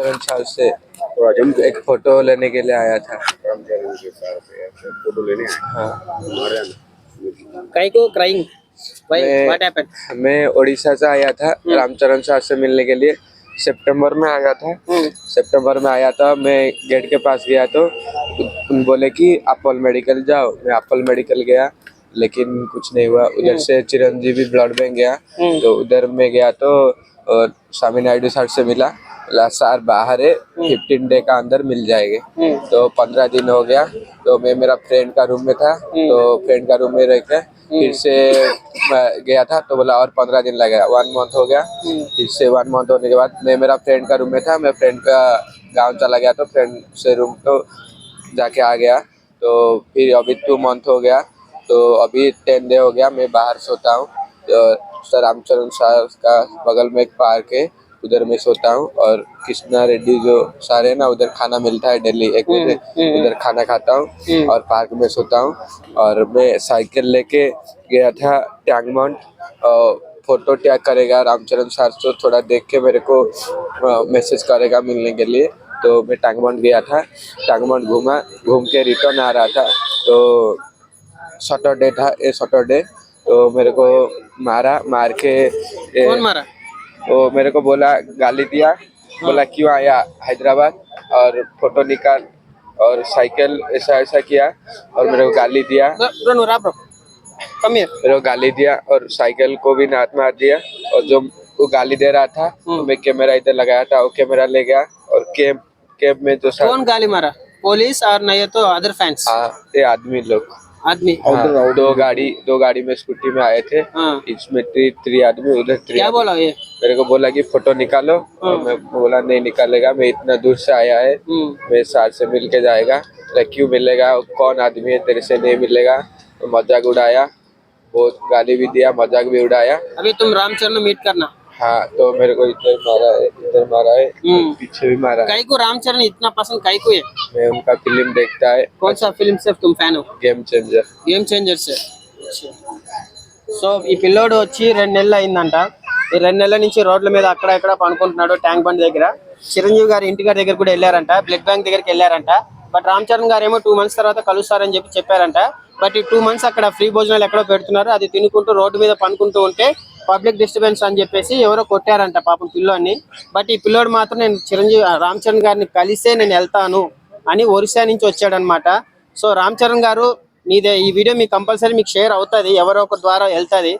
रामचरण साहब से एक फ़ोटो लेने के लिए आया था। के फ़ोटो लेने हाँ। crying. Why? मैं- मैं उड़ीसा से आया था रामचरण साहब से मिलने के लिए। सितंबर में आया था। सितंबर में आया था मैं गेट के पास गया तो उन बोले कि अपोल मेडिकल जाओ। मैं अपोल मेडिकल गया लेकिन कुछ नहीं हुआ। उधर से चिरंजीवी ब्लड बैंक गया। तो उधर में गया तो स्वामी नायडू सर से मिला। सर बाहर है फिफ्टीन डे का अंदर मिल जाएँगे। तो पंद्रह दिन हो गया तो मैं मेरा फ्रेंड का रूम में था तो फ्रेंड का रूम में रह के फिर से गया था तो बोला और पंद्रह दिन लगेगा वन मंथ हो गया। फिर से वन मंथ होने के बाद मैं मेरा फ्रेंड का रूम में था मैं फ्रेंड का गाँव चला गया तो फ्रेंड से रूम तो जाके आ गया। तो फिर अभी टू मंथ हो गया तो अभी टेन डे हो गया मैं बाहर सोता हूँ। तो सर रामचरण साहब का बगल में एक पार्क है उधर मैं सोता हूँ और कृष्णा रेड्डी जो सारे हैं ना उधर खाना मिलता है डेली एक बजे उधर खाना खाता हूँ और पार्क में सोता हूँ और मैं साइकिल लेके गया था टैंक माउंट फ़ोटो टैग करेगा रामचरण सर तो थोड़ा देख के मेरे को मैसेज करेगा मिलने के लिए। तो मैं टांगमंड गया था टांगमंड घूमा घूम के रिटर्न आ रहा था। तो सैटरडे था ये सैटरडे तो मेरे को मारा मार के ए, कौन मारा? वो मेरे को बोला गाली दिया। बोला क्यों आया हैदराबाद? और फ़ोटो निकाल और साइकिल ऐसा ऐसा किया और मेरे को गाली दिया. मेरे को गाली दिया और साइकिल को भी हाथ मार दिया। और जो वो गाली दे रहा था तो मैं कैमरा इधर लगाया था वो कैमरा ले गया और कैब कैब में जो कौन गाली मारा? पुलिस और नहीं तो अदर फैंस हाँ, ये आदमी लोग। आदमी। हाँ, दो गाड़ी दो गाड़ी में स्कूटी में आए थे। हाँ। इसमें थ्री थ्री आदमी उधर थ्री क्या बोला ये? मेरे को बोला कि फ़ोटो निकालो। और मैं बोला नहीं निकालेगा मैं इतना दूर से आया है। हम्म, मैं सार से मिल के जाएगा क्यों मिलेगा? कौन आदमी है? तेरे से नहीं मिलेगा। तो मज़ाक उड़ाया। बहुत गाली भी दिया मज़ाक भी उड़ाया। अभी तुम रामचरण मीट करना। हाँ तो मेरे को इधर मारा है इधर मारा है हम्म, पीछे भी मारा है कई को रामचरण इतना पसंद कई को है मैं उनका फिल्म देखता है कौन सा फिल्म से तुम फैन हो game changer game changers so ఈ పిల్లోడు వచ్చి రెండు నెలలు అయిందంట ఈ రెండు నెలల నుంచి రోడ్ల మీద అక్కడ ఇక్కడ పనుకుంటున్నాడు ట్యాంక్ బండ్ దగ్గర చిరంజీవి గారి ఇంటి గారి దగ్గర కూడా వెళ్ళారంట బ్లడ్ బ్యాంక్ దగ్గరికి వెళ్ళారంట బట్ రామ్ చరణ్ గారు ఏమో టూ మంత్స్ తర్వాత కలుస్తారని చెప్పి చెప్పారంట బట్ ఈ టూ మంత్స్ అక్కడ ఫ్రీ భోజనాలు ఎక్కడో పెడుతున్నారు అది తినుకుంటూ రోడ్డు మీద పనుకుంటూ ఉంటే పబ్లిక్ డిస్టర్బెన్స్ అని చెప్పేసి ఎవరో కొట్టారంట పాపం పిల్లోని బట్ ఈ పిల్లోడు మాత్రం నేను చిరంజీవి రామ్ చరణ్ గారిని కలిసే నేను వెళ్తాను అని ఒరిస్సా నుంచి వచ్చాడనమాట. సో రామ్ చరణ్ గారు మీదే ఈ వీడియో మీకు కంపల్సరీ మీకు షేర్ అవుతుంది ఎవరో ఒకరి ద్వారా వెళ్తుంది.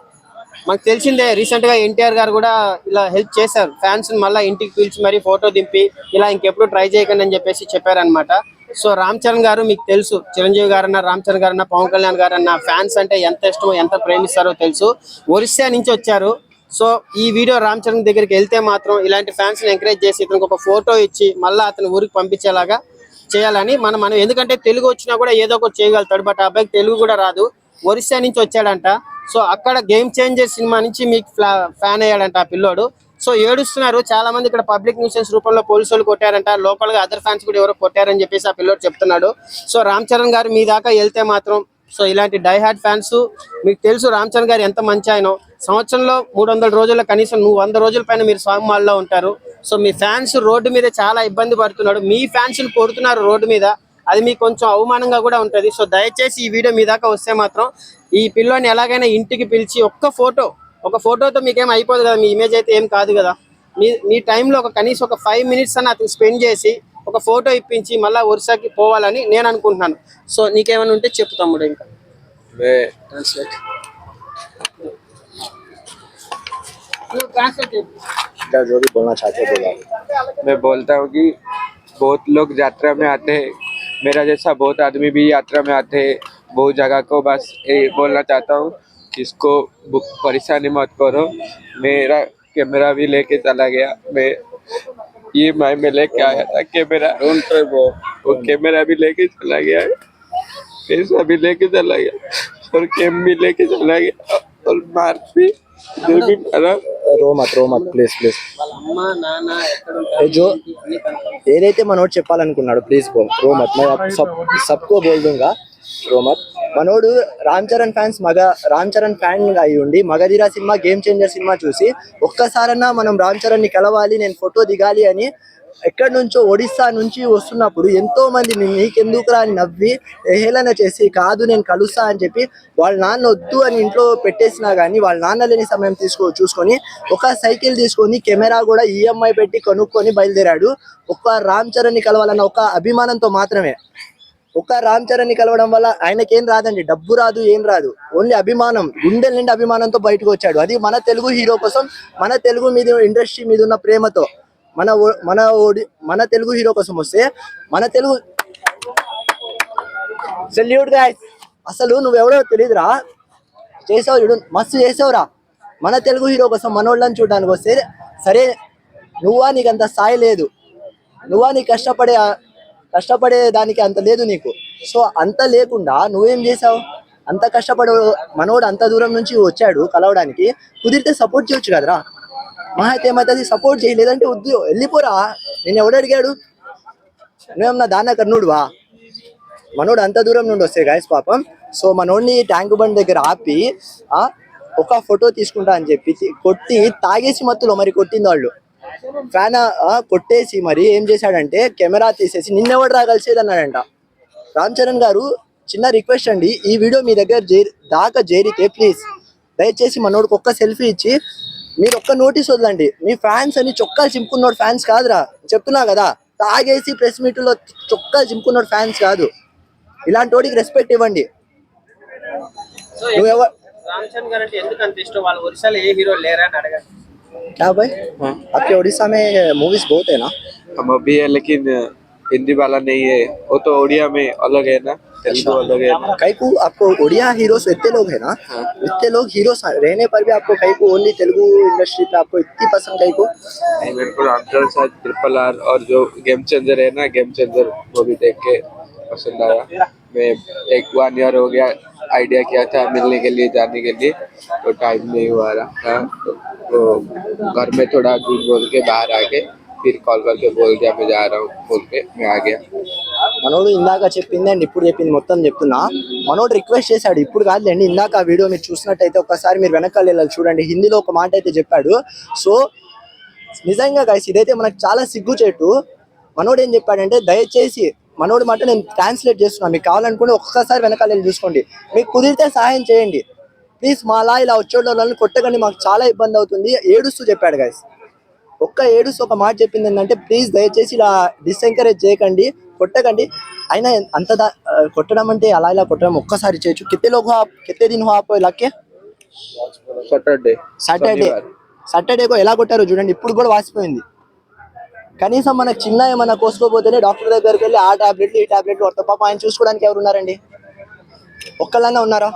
మాకు తెలిసిందే రీసెంట్గా ఎన్టీఆర్ గారు కూడా ఇలా హెల్ప్ చేశారు. ఫ్యాన్స్ మళ్ళీ ఇంటికి పిలిచి మరీ ఫోటో దింపి ఇలా ఇంకెప్పుడు ట్రై చేయకండి అని చెప్పేసి చెప్పారనమాట. సో రామ్ చరణ్ గారు మీకు తెలుసు చిరంజీవి గారన్న రామ్ చరణ్ గారన్న పవన్ కళ్యాణ్ గారన్న ఫ్యాన్స్ అంటే ఎంత ఇష్టమో ఎంత ప్రేమిస్తారో తెలుసు. ఒరిస్సా నుంచి వచ్చారు. సో ఈ వీడియో రామ్ చరణ్ దగ్గరికి వెళ్తే మాత్రం ఇలాంటి ఫ్యాన్స్ ఎంకరేజ్ చేసి ఇతనికి ఒక ఫోటో ఇచ్చి మళ్ళీ అతని ఊరికి పంపించేలాగా చేయాలని మనం మనం. ఎందుకంటే తెలుగు వచ్చినా కూడా ఏదో ఒకటి చేయగలుగుతాడు బట్ అబ్బాయికి తెలుగు కూడా రాదు. ఒరిస్సా నుంచి వచ్చాడంట. సో అక్కడ గేమ్ చేంజర్ సినిమా నుంచి మీకు ఫ్యాన్ అయ్యాడంట ఆ పిల్లోడు. సో ఏడుస్తున్నారు. చాలా మంది ఇక్కడ పబ్లిక్ న్యూసెన్స్ రూపంలో పోలీసు వాళ్ళు కొట్టారంట. లోకల్గా అదర్ ఫ్యాన్స్ కూడా ఎవరో కొట్టారని చెప్పేసి ఆ పిల్లోడు చెప్తున్నాడు. సో రామ్ చరణ్ గారు మీ దాకా వెళ్తే మాత్రం సో ఇలాంటి డై హార్డ్ ఫ్యాన్స్ మీకు తెలుసు రామ్ చరణ్ గారు ఎంత మంచి ఆయనో. సంవత్సరంలో మూడు వందల రోజుల్లో కనీసం నువ్వు వంద రోజుల పైన మీరు స్వామి మాల్లో ఉంటారు. సో మీ ఫ్యాన్స్ రోడ్డు మీద చాలా ఇబ్బంది పడుతున్నాడు. మీ ఫ్యాన్స్ కొడుతున్నారు రోడ్డు మీద. అది మీకు కొంచెం అవమానంగా కూడా ఉంటది. సో దయచేసి ఈ వీడియో మీ దాకా వస్తే మాత్రం ఈ పిల్లోని ఎలాగైనా ఇంటికి పిలిచి ఒక్క ఫోటో ఒక ఫోటోతో మీకేం అయిపోదు కదా మీ ఇమేజ్ అయితే ఏం కాదు కదా మీ మీ టైంలో ఒక కనీసం ఒక ఫైవ్ మినిట్స్ అని అతను స్పెండ్ చేసి ఒక ఫోటో ఇప్పించి మళ్ళీ ఒరిసాకి పోవాలని నేను అనుకుంటున్నాను సో నీకేమైనా ఉంటే చెప్పు తమ్ముడు ఇంకా मैं ట్రాన్స్లేట్ ట్రాన్స్లేట్ क्या जो भी बोलना चाहते हो बोला मैं बोलता हूँ कि बहुत लोग यात्रा में आते हैं मेरा जैसा बहुत आदमी भी यात्रा में आते हैं बहुत जगह को बस ये बोलना चाहता हूँ कि इसको बु- परेशानी मत करो मेरा कैमरा भी लेके चला गया मैं ये मैं में लेके आया था कैमरा वो कैमरा भी लेके चला गया है पैसा भी लेके चला गया और कैम भी लेके चला गया और मार भी इधर भी मारा रो मत रो मत ప్లీజ్ ప్లీజ్ వాళ్ళ అమ్మ నాన్న ఎక్కడ ఏ జో అన్ని కనుక్కో. ఏదైతే మనోడు చెప్పాలనుకున్నాడు ప్లీజ్ బోల్ రో మత్ मैं आप सब सबको बोल दूंगा రో మత్ మనోడు రామ్ చరణ్ ఫ్యాన్స్ మగ రామ్ చరణ్ ఫ్యాన్ అయి ఉండి Magadheera cinema game changer cinema చూసి ఒక్కసారన్నా మనం రామ్ చరణ్ని కలవాలి నేను ఫోటో దిగాలి అని ఎక్కడి నుంచో ఒడిస్సా నుంచి వస్తున్నప్పుడు ఎంతో మంది నీ- నీకెందుకురా అని నవ్వి హేళన చేసి కాదు నేను కలుస్తా అని చెప్పి వాళ్ళ నాన్న వద్దు అని ఇంట్లో పెట్టేసినా కానీ వాళ్ళ నాన్న లేని సమయం తీసుకో చూసుకొని ఒక సైకిల్ తీసుకొని కెమెరా కూడా ఈఎంఐ పెట్టి కొనుక్కొని బయలుదేరాడు. ఒక్క రామ్ చరణ్ని కలవాలన్న ఒక అభిమానంతో మాత్రమే. ఒక్క రామ్ చరణ్ని కలవడం వల్ల ఆయనకేం రాదండి డబ్బు రాదు ఏం రాదు. ఓన్లీ అభిమానం గుండెల నిండి అభిమానంతో బయటకు వచ్చాడు. అది మన తెలుగు హీరో కోసం మన తెలుగు మీద ఇండస్ట్రీ మీద ఉన్న ప్రేమతో. మన ఓ- మన ఓడి మన తెలుగు హీరో కోసం వస్తే మన తెలుగు సెల్యూట్ గాయస్ అసలు నువ్వెవడో తెలియదురా చేసావు చూడు మస్తు చేసావురా. మన తెలుగు హీరో కోసం మనోళ్ళని చూడడానికి వస్తే సరే నువ్వా నీకు అంత స్థాయి లేదు. నువ్వా నీ కష్టపడే కష్టపడే దానికి అంత లేదు నీకు. సో అంత లేకుండా నువ్వేం చేసావు? అంత కష్టపడు మనోడు అంత దూరం నుంచి వచ్చాడు కలవడానికి. కుదిరితే సపోర్ట్ చేయొచ్చు కదరా? మహా అయితే ఏమవుతుంది సపోర్ట్ చేయి లేదంటే వద్దు. వెళ్ళిపోరా. నేను ఎవడు అడిగాడు? నువ్వేమన్నా దాన కర్ణుడువా మనోడు అంత దూరం నుండి వస్తే గాయస్ పాపం. సో మనోడిని ట్యాంక్ బండ్ దగ్గర ఆపి ఆ ఒక ఫోటో తీసుకుంటా అని చెప్పి కొట్టి తాగేసి మత్తులో మరి కొట్టింది వాళ్ళు. ఫ్యాన్ కొట్టేసి మరి ఏం చేశాడంటే కెమెరా తీసేసి నిన్నెవడు రాగలిసేది అన్నాడంట రామ్ చరణ్ గారు చిన్న రిక్వెస్ట్ అండి ఈ వీడియో మీ దగ్గర జే- దాకా చేరితే ప్లీజ్. దయచేసి మనోడికి ఒక్క సెల్ఫీ ఇచ్చి మీరు ఒక్క నోటీస్ వదలండి. మీ ఫ్యాన్స్ అని చొక్కాలు చింపుకున్నోడు ఫ్యాన్స్ కాదురా. చెప్తున్నా కదా తాగేసి ప్రెస్ మీట్లో చొక్కాలు చింపుకున్నోడు ఫ్యాన్స్ కాదు. ఇలాంటి వాడికి రెస్పెక్ట్ ఇవ్వండి. సో నువ్వెవ రామ్ చరణ్ గారు అంటే ఎందుకు అంత ఇష్టం? వాళ్ళ ఒరిస్సాలో ఏ హీరో లేరా అని అడగండి. क्या भाई? हाँ। आपके उड़ीसा में मूवीज़ बहुत है ना? हम अभी है लेकिन हिंदी वाला नहीं है। वो तो उड़िया में अलग है ना? तेलुगु अलग है ना? कई को आपको उड़िया हीरोस इतने लोग हैं ना? इतने लोग हीरोस रहने पर भी आपको कई को ओनली तेलुगु इंडस्ट्री पे आपको इतनी पसंद कई को मेरे को रामचरण साहब ट्रिपल आर और जो गेम चेंजर है ना गेम चेंजर वो भी देख के पसंद आया। मैं एक वन ईयर हो गया आइडिया किया था मिलने के लिए जाने के लिए तो टाइम नहीं हुआ रहा। था तो, तो घर में थोड़ा झूठ बोल के बाहर आके फिर कॉल करके बोल दिया मैं जा रहा हूँ बोल के मैं आ गया మనోడు ఇందాక చెప్పింది అండి ఇప్పుడు చెప్పింది మొత్తం చెప్తున్నా మనోడు రిక్వెస్ట్ చేశాడు ఇప్పుడు కాదులేండి ఇందాక ఆ వీడియో మీరు చూసినట్టయితే ఒకసారి మీరు వెనకాల వెళ్ళాలి చూడండి హిందీలో ఒక మాట అయితే చెప్పాడు సో నిజంగా గైస్ ఇదైతే మనకు చాలా సిగ్గు చెట్టు మనోడు ఏం చెప్పాడంటే దయచేసి మనోడి మాట నేను ట్రాన్స్లేట్ చేస్తున్నా మీకు కావాలనుకుంటే ఒక్కసారి వెనకాల వెళ్ళి చూసుకోండి మీకు కుదిరితే సహాయం చేయండి ప్లీజ్ మాలా ఇలా వచ్చేటోళ్ళని కొట్టకండి మాకు చాలా ఇబ్బంది అవుతుంది. ఏడుస్తూ చెప్పాడు గాయస్ ఒక్క ఏడుస్తూ ఒక మాట చెప్పింది ఏంటంటే ప్లీజ్ దయచేసి ఇలా డిస్ఎంకరేజ్ చేయకండి కొట్టకండి. అయినా అంత దా కొట్టడం అంటే అలా ఇలా కొట్టడం ఒక్కసారి చేయొచ్చు. కెత్తే లోగు కెత్తే దీని హాపో ఇలాకే సాటర్డే సాటర్డే సాటర్డేకో ఎలా కొట్టారు చూడండి ఇప్పుడు కూడా వాసిపోయింది. కనీసం మనకు చిన్న ఏమైనా కోసుకోపోతేనే డాక్టర్ దగ్గరికి వెళ్ళి ఆ టాబ్లెట్లు ఈ టాబ్లెట్లు పాప ఆయన చూసుకోవడానికి ఎవరు ఉన్నారండి? ఒక్కళ్ళన్నా ఉన్నారా?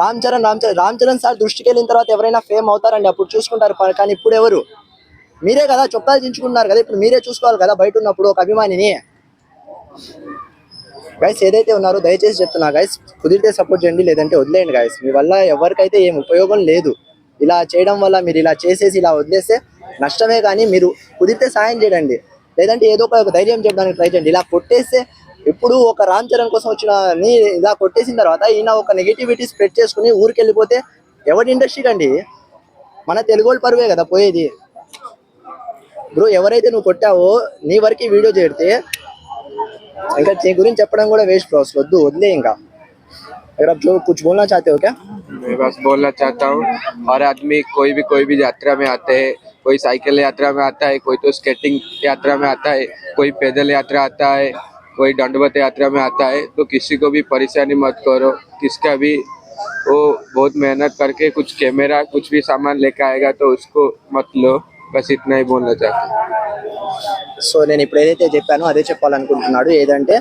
రామ్ చరణ్ రామ్ చరణ్ రామ్ చరణ్ సార్ దృష్టికి వెళ్ళిన తర్వాత ఎవరైనా ఫేమ్ అవుతారండి అప్పుడు చూసుకుంటారు. కానీ ఇప్పుడు ఎవరు? మీరే కదా చొక్కాలు దించుకున్నారు కదా ఇప్పుడు మీరే చూసుకోవాలి కదా బయట ఉన్నప్పుడు ఒక అభిమానిని. గైస్ ఏదైతే ఉన్నారో దయచేసి చెప్తున్నా గైస్ కుదిరితే సపోర్ట్ చేయండి లేదంటే వదిలేయండి గైస్ మీ వల్ల ఎవరికైతే ఏం ఉపయోగం లేదు ఇలా చేయడం వల్ల మీరు ఇలా చేసేసి ఇలా వదిలేస్తే నష్టమే కానీ మీరు కుదిరితే సాయం చేయండి. లేదంటే ఏదో ఒక ధైర్యం చెప్పడానికి ట్రై చేయండి. ఇలా కొట్టేస్తే ఇప్పుడు ఒక రామ్ చరణ్ కోసం వచ్చిన నీ ఇలా కొట్టేసిన తర్వాత ఈయన ఒక నెగిటివిటీ స్ప్రెడ్ చేసుకుని ఊరికి వెళ్ళిపోతే ఎవరి ఇండస్ట్రీకి అండి మన తెలుగు వాళ్ళ పరువే కదా పోయేది బ్రో ఎవరైతే నువ్వు కొట్టావో నీ వరకు వీడియో చేడితే ఇంకా నీ గురించి చెప్పడం కూడా వేస్ట్ బ్రో అసలు వద్దు వదిలే ఇంకా अगर आप जो कुछ बोलना चाहते हो क्या मैं बस बोलना चाहता हूँ हर आदमी कोई भी कोई भी यात्रा में आते हैं कोई साइकिल यात्रा में आता है कोई तो स्केटिंग यात्रा में आता है कोई पैदल यात्रा आता है कोई दंडवत यात्रा में आता है तो किसी को भी परेशानी मत करो किसका भी वो बहुत मेहनत करके कुछ कैमरा कुछ भी सामान लेकर आएगा तो उसको मत लो बस इतना ही बोलना चाहता हूँ సో నేను ఇప్పుడు ఏదైతే చెప్పానో అదే చెప్పాలనుకుంటున్నాడు ఏదంటే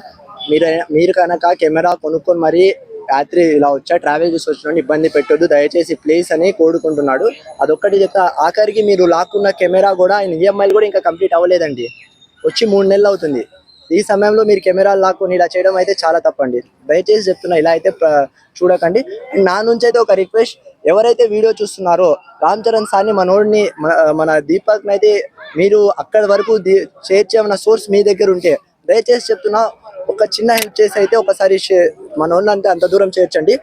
మీరు మీరు కనుక కెమెరా కొనుక్కొని మరి రాత్రి ఇలా వచ్చా ట్రావెల్ చేసి వచ్చిన ఇబ్బంది పెట్టొద్దు దయచేసి ప్లీజ్ అని కోరుకుంటున్నాడు అదొక్కటి చెప్తా ఆఖరికి మీరు లాక్కున్న కెమెరా కూడా ఆయన ఈఎంఐలు కూడా ఇంకా కంప్లీట్ అవ్వలేదండి వచ్చి మూడు నెలలు అవుతుంది ఈ సమయంలో మీరు కెమెరా లాక్కొని ఇలా చేయడం అయితే చాలా తప్పండి. దయచేసి చెప్తున్నా ఇలా అయితే చూడకండి. నా నుంచి అయితే ఒక రిక్వెస్ట్ ఎవరైతే వీడియో చూస్తున్నారో రామ్ చరణ్ సార్ని మనోడిని మన మన అయితే మీరు అక్కడి వరకు చేర్చేమన్న సోర్స్ మీ దగ్గర ఉంటే దయచేసి చెప్తున్నా ఒక చిన్న హెల్ప్ చేసి అయితే ఒకసారి షే- మన అంత దూరం చేర్చండి.